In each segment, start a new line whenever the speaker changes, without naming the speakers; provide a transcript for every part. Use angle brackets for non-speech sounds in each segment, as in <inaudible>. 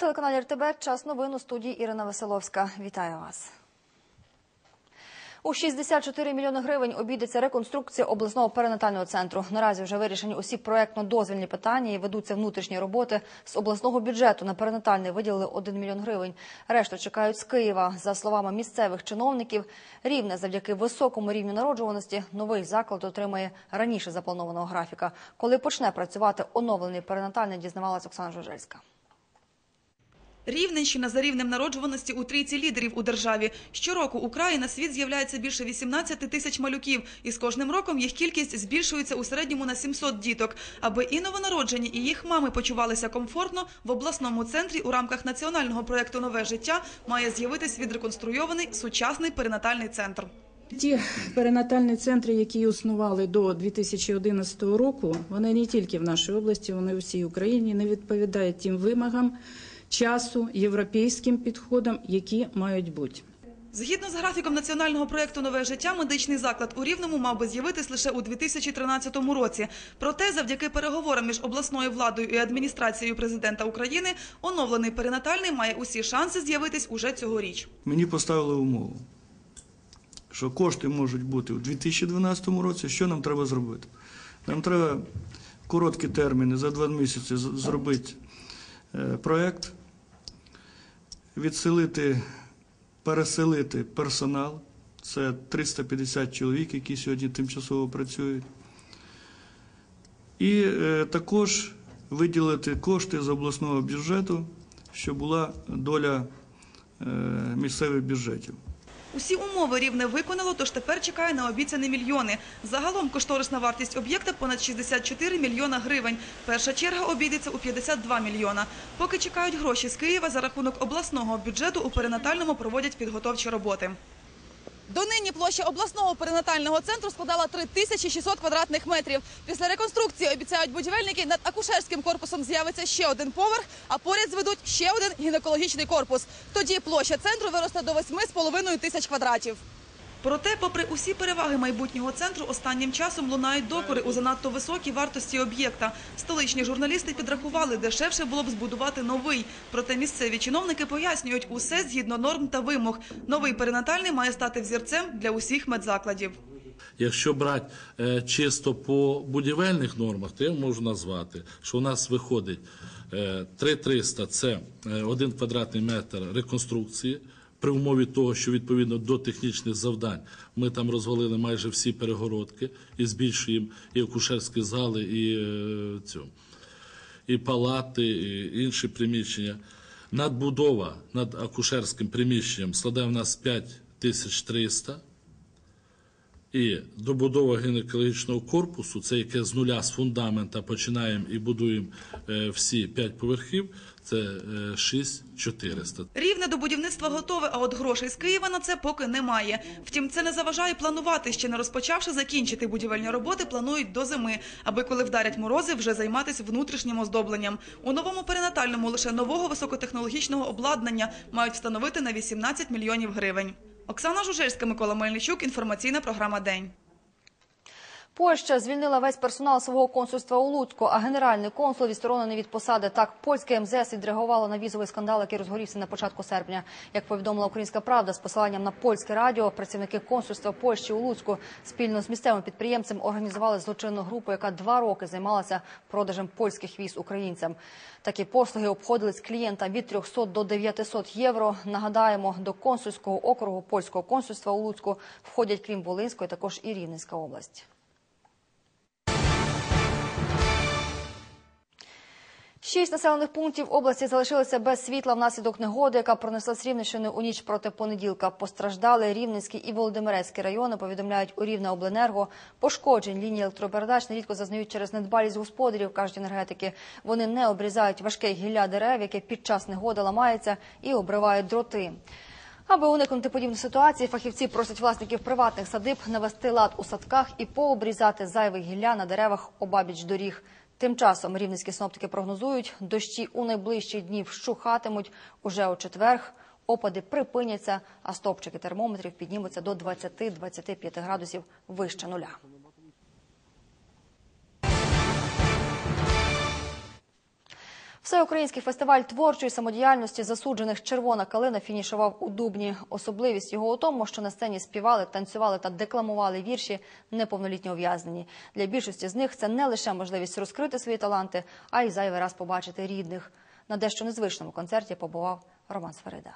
На телеканалі РТБ час новин у студії Ірина Веселовська. Вітаю вас. У 64 мільйони гривень обійдеться реконструкція обласного перинатального центру. Наразі вже вирішені усі проектно-дозвільні питання і ведуться внутрішні роботи. З обласного бюджету на перинатальний виділили 1 мільйон гривень. Решту чекають з Києва. За словами місцевих чиновників, рівне завдяки високому рівню народжуваності новий заклад отримає раніше запланованого графіка. Коли почне працювати оновлений перинатальний, дізнавалась Оксана Жужельська.
Рівненщина за рівнем народжуваності у трійці лідерів у державі. Щороку у краї на світ з'являється більше 18 тисяч малюків, і з кожним роком їх кількість збільшується у середньому на 700 діток. Аби і новонароджені, і їх мами почувалися комфортно, в обласному центрі у рамках національного проєкту «Нове життя» має з'явитись відреконструйований сучасний перинатальний центр.
Ті перинатальні центри, які існували до 2011 року, вони не тільки в нашій області, вони у всій Україні не відповідають тим вимогам часу, європейським підходам, які мають бути.
Згідно з графіком національного проєкту «Нове життя», медичний заклад у Рівному мав би з'явитись лише у 2013 році. Проте, завдяки переговорам між обласною владою і адміністрацією президента України, оновлений перинатальний має усі шанси з'явитись уже цьогоріч.
Мені поставили умову, що кошти можуть бути у 2012 році. Що нам треба зробити? Нам треба короткі терміни за два місяці з- зробити е, проект, відселити, переселити персонал. Це 350 чоловік, які сьогодні тимчасово працюють. І е, також виділити кошти з обласного бюджету, щоб була доля е, місцевих бюджетів.
Усі умови рівне виконало, тож тепер чекає на обіцяні мільйони. Загалом кошторисна вартість об'єкта понад 64 мільйона гривень. Перша черга обійдеться у 52 мільйона. Поки чекають гроші з Києва, за рахунок обласного бюджету у перинатальному проводять підготовчі роботи. Донині площа обласного перинатального центру складала 3600 квадратних метрів. Після реконструкції обіцяють будівельники над акушерським корпусом з'явиться ще один поверх, а поряд зведуть ще один гінекологічний корпус. Тоді площа центру виросте до 8,5 тисяч квадратів. Проте, попри усі переваги майбутнього центру, останнім часом лунають докори у занадто високій вартості об'єкта. Столичні журналісти підрахували, дешевше було б збудувати новий. Проте місцеві чиновники пояснюють, усе згідно норм та вимог. Новий перинатальний має стати взірцем для усіх медзакладів.
Якщо брати е, чисто по будівельних нормах, то я можу назвати, що у нас виходить е, 3300 – це е, один квадратний метр реконструкції. При умові того, що відповідно до технічних завдань ми там розвалили майже всі перегородки і збільшуємо і акушерські зали, і е, цю, і палати, і інші приміщення. Надбудова над акушерським приміщенням складає в нас 5300. І добудова гінекологічного корпусу, це яке з нуля з фундамента починаємо і будуємо е, всі п'ять поверхів, це е, 6400.
Рівне до будівництва готове, а от грошей з Києва на це поки немає. Втім, це не заважає планувати. Ще не розпочавши закінчити будівельні роботи, планують до зими, аби коли вдарять морози, вже займатися внутрішнім оздобленням. У новому перинатальному лише нового високотехнологічного обладнання мають встановити на 18 мільйонів гривень. Оксана Жужельська, Микола Мельничук. Інформаційна програма День.
Польща звільнила весь персонал свого консульства у Луцьку, а генеральний консул відсторонений від посади. Так, польське МЗС відреагувало на візовий скандал, який розгорівся на початку серпня. Як повідомила Українська Правда з посиланням на польське радіо, працівники консульства Польщі у Луцьку спільно з місцевим підприємцем організували злочинну групу, яка два роки займалася продажем польських віз українцям. Такі послуги обходились клієнтам від 300 до 900 євро. Нагадаємо, до консульського округу польського консульства у Луцьку входять крім Волинської, також і Рівненська область. Шість населених пунктів області залишилися без світла внаслідок негоди, яка пронесла з Рівненщини у ніч проти понеділка. Постраждали Рівненський і Володимирецький райони, повідомляють у Рівне обленерго. Пошкоджень лінії електропередач нерідко зазнають через недбалість господарів, кажуть енергетики. Вони не обрізають важке гілля дерев, яке під час негоди ламається, і обривають дроти. Аби уникнути подібних ситуацій, фахівці просять власників приватних садиб навести лад у садках і пообрізати зайве гілля на деревах обабіч доріг. Тим часом рівненські синоптики прогнозують, дощі у найближчі дні вщухатимуть уже у четверг. Опади припиняться, а стопчики термометрів піднімуться до 20-25 градусів вище нуля. Всеукраїнський фестиваль творчої самодіяльності засуджених Червона калина фінішував у Дубні. Особливість його у тому, що на сцені співали, танцювали та декламували вірші неповнолітні ув'язнені. Для більшості з них це не лише можливість розкрити свої таланти, а й зайвий раз побачити рідних. На дещо незвичному концерті побував Роман Сферида.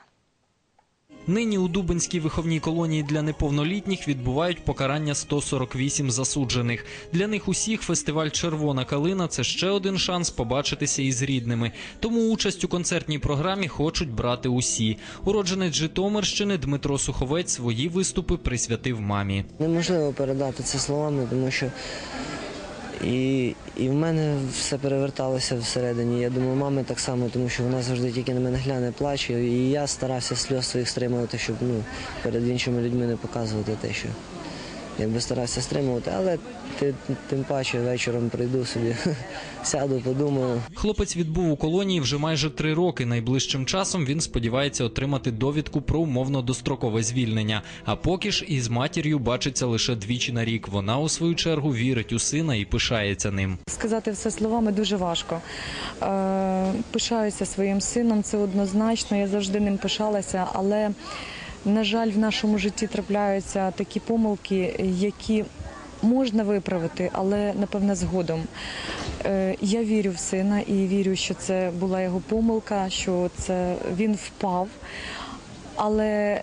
Нині у Дубинській виховній колонії для неповнолітніх відбувають покарання 148 засуджених. Для них усіх фестиваль Червона калина це ще один шанс побачитися із рідними. Тому участь у концертній програмі хочуть брати усі. Уродженець Житомирщини Дмитро Суховець свої виступи присвятив мамі.
Неможливо передати це словами, тому що і, і в мене все переверталося всередині. Я думаю, мами так само, тому що вона завжди тільки на мене гляне, плаче. І я старався сльоз своїх стримувати, щоб ну, перед іншими людьми не показувати те, що якби старався стримувати, але ти, тим паче вечором прийду собі, <laughs> сяду, подумаю.
Хлопець відбув у колонії вже майже три роки. Найближчим часом він сподівається отримати довідку про умовно дострокове звільнення. А поки ж із матір'ю бачиться лише двічі на рік. Вона у свою чергу вірить у сина і пишається ним.
Сказати все словами дуже важко. Е, Пишаюся своїм сином, це однозначно. Я завжди ним пишалася, але на жаль, в нашому житті трапляються такі помилки, які можна виправити, але напевне згодом. Е, Я вірю в сина і вірю, що це була його помилка, що це він впав. Але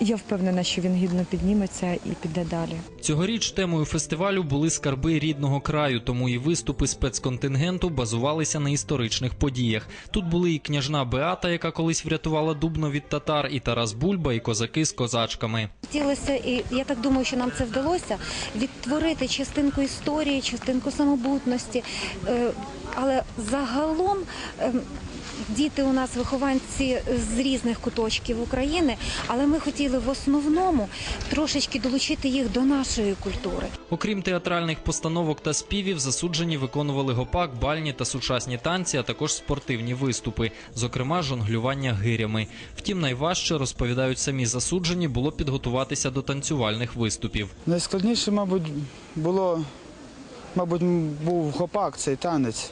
я впевнена, що він гідно підніметься і піде далі.
Цьогоріч темою фестивалю були скарби рідного краю, тому і виступи спецконтингенту базувалися на історичних подіях. Тут були і княжна Беата, яка колись врятувала Дубно від татар, і Тарас Бульба, і козаки з козачками.
Хотілося, і я так думаю, що нам це вдалося відтворити частинку історії, частинку самобутності. Е, Але загалом ем, діти у нас вихованці з різних куточків України, але ми хотіли в основному трошечки долучити їх до нашої культури.
Окрім театральних постановок та співів, засуджені виконували гопак, бальні та сучасні танці, а також спортивні виступи, зокрема жонглювання гирями. Втім, найважче розповідають самі засуджені було підготуватися до танцювальних виступів.
Найскладніше, мабуть, було, мабуть, був хопак, цей танець.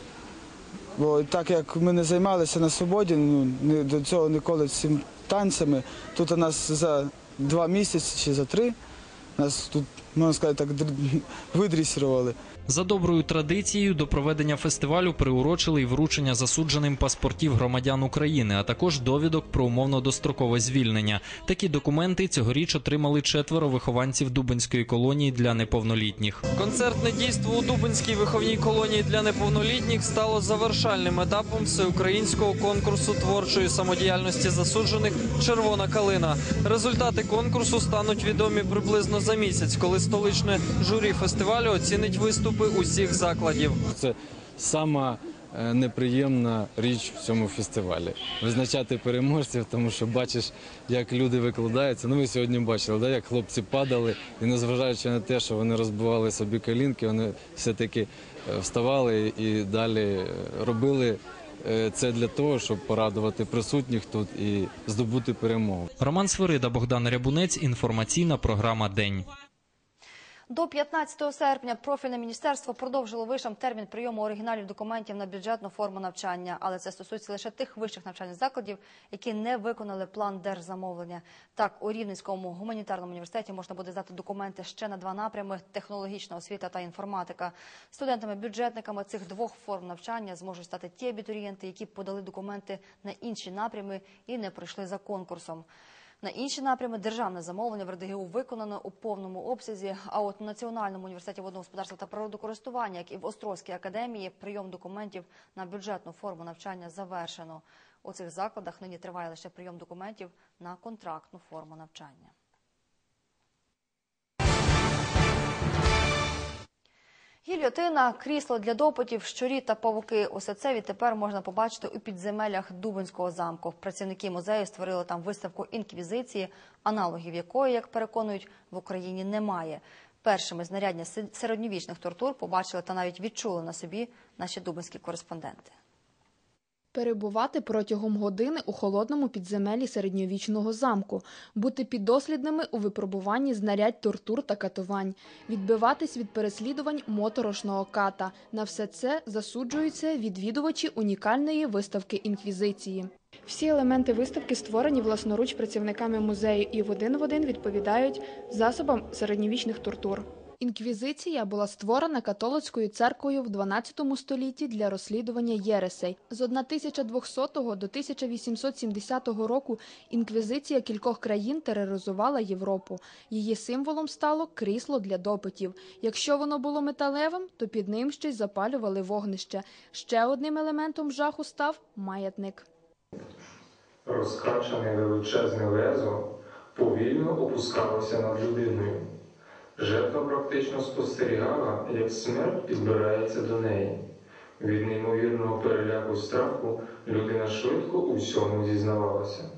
Бо так як ми не займалися на свободі, ну, до цього ніколи цими танцями, тут у нас за два місяці чи за три нас тут, можна сказати, так др-
За доброю традицією до проведення фестивалю приурочили й вручення засудженим паспортів громадян України, а також довідок про умовно дострокове звільнення. Такі документи цьогоріч отримали четверо вихованців Дубинської колонії для неповнолітніх. Концертне дійство у Дубинській виховній колонії для неповнолітніх стало завершальним етапом всеукраїнського конкурсу творчої самодіяльності засуджених Червона калина. Результати конкурсу стануть відомі приблизно за місяць, коли столичне журі фестивалю оцінить виступи усіх закладів.
Це сама е, неприємна річ в цьому фестивалі. Визначати переможців, тому що бачиш, як люди викладаються. Ну, ви сьогодні бачили, да, як хлопці падали, і незважаючи на те, що вони розбивали собі колінки, вони все-таки е, вставали і далі е, робили це для того, щоб порадувати присутніх тут і здобути перемогу.
Роман Свирида, Богдан Рябунець. Інформаційна програма День.
До 15 серпня профільне міністерство продовжило вишам термін прийому оригіналів документів на бюджетну форму навчання, але це стосується лише тих вищих навчальних закладів, які не виконали план держзамовлення. Так, у Рівненському гуманітарному університеті можна буде здати документи ще на два напрями: технологічна освіта та інформатика. Студентами-бюджетниками цих двох форм навчання зможуть стати ті абітурієнти, які подали документи на інші напрями і не пройшли за конкурсом. На інші напрями державне замовлення в РДГУ виконано у повному обсязі. А от у Національному університеті водного господарства та природокористування, як і в Острозькій академії, прийом документів на бюджетну форму навчання завершено. У цих закладах нині триває лише прийом документів на контрактну форму навчання. Гільйотина, крісло для допитів, щурі та павуки – усе це відтепер можна побачити у підземеллях Дубинського замку. Працівники музею створили там виставку інквізиції, аналогів якої, як переконують, в Україні немає. Першими знаряддя си- середньовічних тортур побачили та навіть відчули на собі наші дубинські кореспонденти.
Перебувати протягом години у холодному підземелі середньовічного замку, бути піддослідними у випробуванні знарядь тортур та катувань, відбиватись від переслідувань моторошного ката. На все це засуджуються відвідувачі унікальної виставки інквізиції. Всі елементи виставки створені власноруч працівниками музею і в один в один відповідають засобам середньовічних тортур. Інквізиція була створена католицькою церквою в 12 столітті для розслідування єресей. З 1200 до 1870 року інквізиція кількох країн тероризувала Європу. Її символом стало крісло для допитів. Якщо воно було металевим, то під ним й запалювали вогнище. Ще одним елементом жаху став маятник.
Розкачане величезне лезо повільно опускалося над людиною. Жертва практично спостерігала, як смерть підбирається до неї. Від неймовірного переляку страху людина швидко у всьому зізнавалася.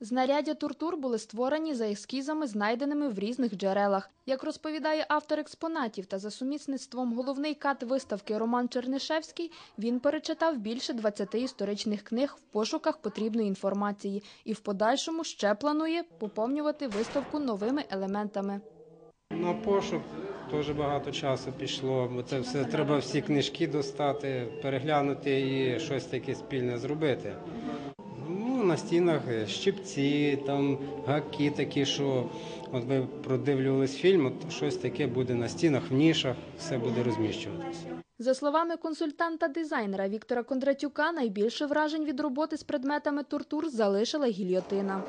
Знаряддя тортур були створені за ескізами, знайденими в різних джерелах. Як розповідає автор експонатів та за сумісництвом головний кат виставки Роман Чернишевський, він перечитав більше 20 історичних книг в пошуках потрібної інформації і в подальшому ще планує поповнювати виставку новими елементами.
На пошук дуже багато часу пішло, бо це все треба всі книжки достати, переглянути і щось таке спільне зробити. Ну, на стінах щипці, там гаки такі, що от ви продивлювались фільм, от щось таке буде на стінах, в нішах, все буде розміщуватися.
За словами консультанта дизайнера Віктора Кондратюка, найбільше вражень від роботи з предметами тортур залишила гільйотина.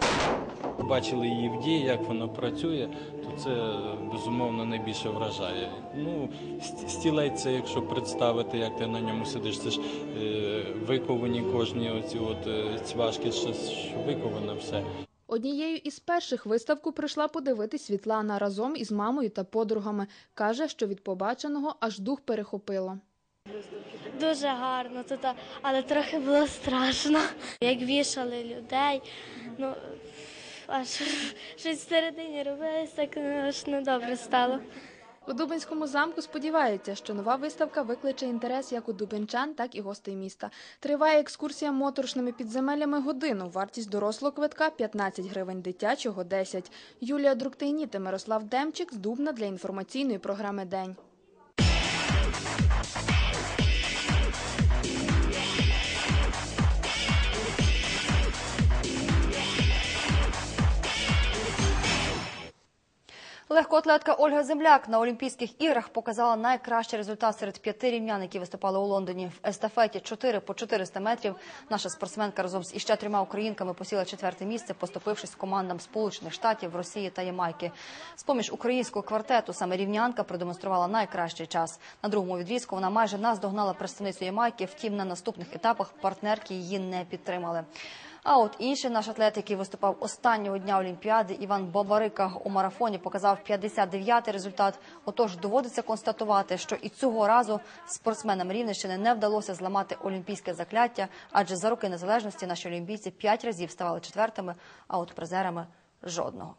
Бачили її в дії, як вона працює, то це безумовно найбільше вражає. Ну, стілець, це, якщо представити, як ти на ньому сидиш, це ж е, виковані кожні оці от е, цвяшки, що, що виковане все.
Однією із перших виставку прийшла подивитись Світлана разом із мамою та подругами. Каже, що від побаченого аж дух перехопило.
Дуже гарно тут, але трохи було страшно. Як вішали людей, ну аж щось всередині робилось, так ну, аж недобре стало.
У Дубинському замку сподіваються, що нова виставка викличе інтерес як у дубинчан, так і гостей міста. Триває екскурсія моторошними підземеллями годину. Вартість дорослого квитка 15 гривень, дитячого 10. Юлія Друктейні Мирослав Демчик з Дубна для інформаційної програми День.
Легкоатлетка Ольга Земляк на Олімпійських іграх показала найкращий результат серед п'яти рівнян, які виступали у Лондоні. В естафеті 4 по 400 метрів наша спортсменка разом з іще трьома українками посіла четверте місце, поступившись командам Сполучених Штатів, Росії та Ямайки. З поміж українського квартету саме рівнянка продемонструвала найкращий час. На другому відрізку вона майже наздогнала представницю Ямайки. Втім, на наступних етапах партнерки її не підтримали. А от інший наш атлет, який виступав останнього дня Олімпіади, Іван Бабарика у марафоні показав 59-й результат. Отож, доводиться констатувати, що і цього разу спортсменам Рівненщини не вдалося зламати олімпійське закляття, адже за роки незалежності наші олімпійці п'ять разів ставали четвертими, а от призерами жодного.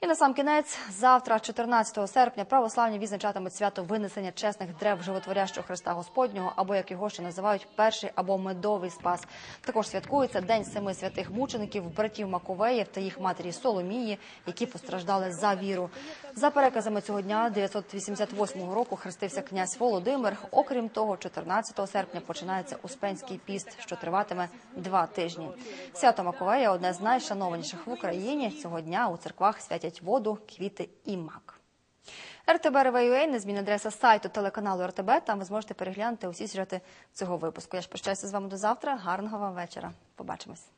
І на сам кінець, завтра, 14 серпня, православні відзначатимуть свято винесення чесних древ животворящого Христа Господнього, або як його ще називають, перший або медовий спас. Також святкується День семи святих мучеників, братів Маковеїв та їх матері Соломії, які постраждали за віру. За переказами цього дня, 988 року, хрестився князь Володимир. Окрім того, 14 серпня починається Успенський піст, що триватиме два тижні. Свято Маковея одне з найшанованіших в Україні. Цього дня у церквах святять воду, квіти і мак. РТБ РВЮА, незмінна адреса сайту телеканалу РТБ. Там ви зможете переглянути усі сюжети цього випуску. Я ж прощаюся з вами до завтра. Гарного вам вечора. Побачимось.